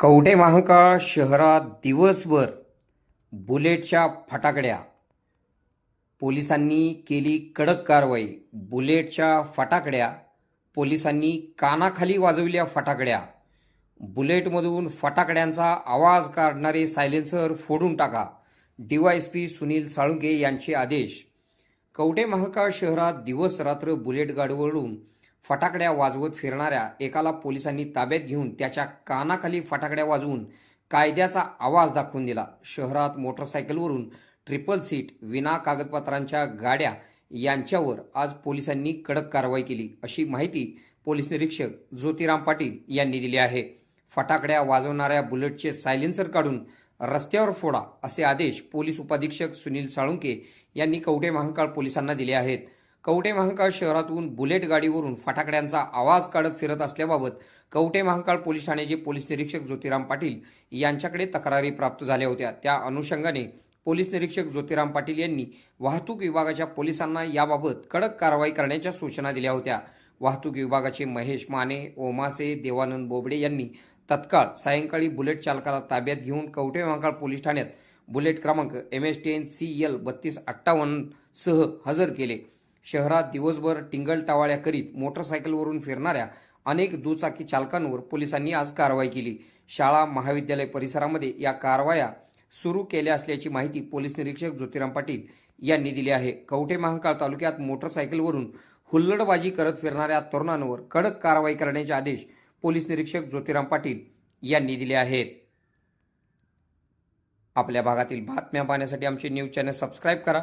कवठे महाकाळ शहरात दिवसभर बुलेटच्या फटाकड्या. पोलिसांनी केली कडक कारवाई. बुलेटच्या फटाकड्या. पोलिसांनी कानाखाली वाजवल्या फटाकड्या. बुलेटमधून फटाकड्यांचा आवाज काढणारे सायलेन्सर फोडून टाका. डीवायएसपी सुनील साळुंके यांचे आदेश. कवठे महाकाळ शहरात दिवस रात्र बुलेट गाडीवरून फटाकड्या वाजवत फिरणाऱ्या एकाला पोलिसांनी ताब्यात घेऊन त्याच्या कानाखाली फटाकड्या वाजवून कायद्याचा आवाज दाखवून दिला. शहरात मोटरसायकलवरून ट्रिपल सीट विना कागदपत्रांच्या गाड्या यांच्यावर आज पोलिसांनी कडक कारवाई केली. अशी माहिती पोलीस निरीक्षक ज्योतिराम पाटील यांनी दिली आहे. फटाकड्या वाजवणाऱ्या बुलेटचे सायलेन्सर काढून रस्त्यावर फोडा असे आदेश पोलीस उपाधीक्षक सुनील साळुंके यांनी कवठे महांकाळ पोलिसांना दिले आहेत. कवटे महांकाळ शहरातून बुलेट गाडीवरून फटाकड्यांचा आवाज काढत फिरत असल्याबाबत कवटे महांकाळ पोलीस ठाण्याचे पोलीस निरीक्षक ज्योतिराम पाटील यांच्याकडे तक्रारी प्राप्त झाल्या होत्या. त्या अनुषंगाने पोलीस निरीक्षक ज्योतिराम पाटील यांनी वाहतूक विभागाच्या पोलिसांना याबाबत कडक कारवाई करण्याच्या सूचना दिल्या होत्या. वाहतूक विभागाचे महेश माने ओमासे देवानंद बोबडे यांनी तत्काळ सायंकाळी बुलेट चालकाला ताब्यात घेऊन कवठे महांकाळ पोलीस ठाण्यात बुलेट क्रमांक M S ten C L बत्तीस अठ्ठावन्न सह हजर केले. शहरात दिवसभर टिंगल टावाळ्या करीत मोटरसायकलवरून फिरणाऱ्या अनेक दुचाकी चालकांवर पोलिसांनी आज कारवाई केली. शाळा महाविद्यालय परिसरामध्ये या कारवाया सुरू केल्या असल्याची माहिती पोलीस निरीक्षक ज्योतिराम पाटील यांनी दिली आहे. कवठे महाकाळ तालुक्यात मोटरसायकलवरून हुल्लडबाजी करत फिरणाऱ्या तरुणांवर कडक कारवाई करण्याचे आदेश पोलीस निरीक्षक ज्योतिराम पाटील यांनी दिले आहेत. आपल्या भागातील बातम्या पाहण्यासाठी आमचे न्यूज चॅनल सबस्क्राईब करा.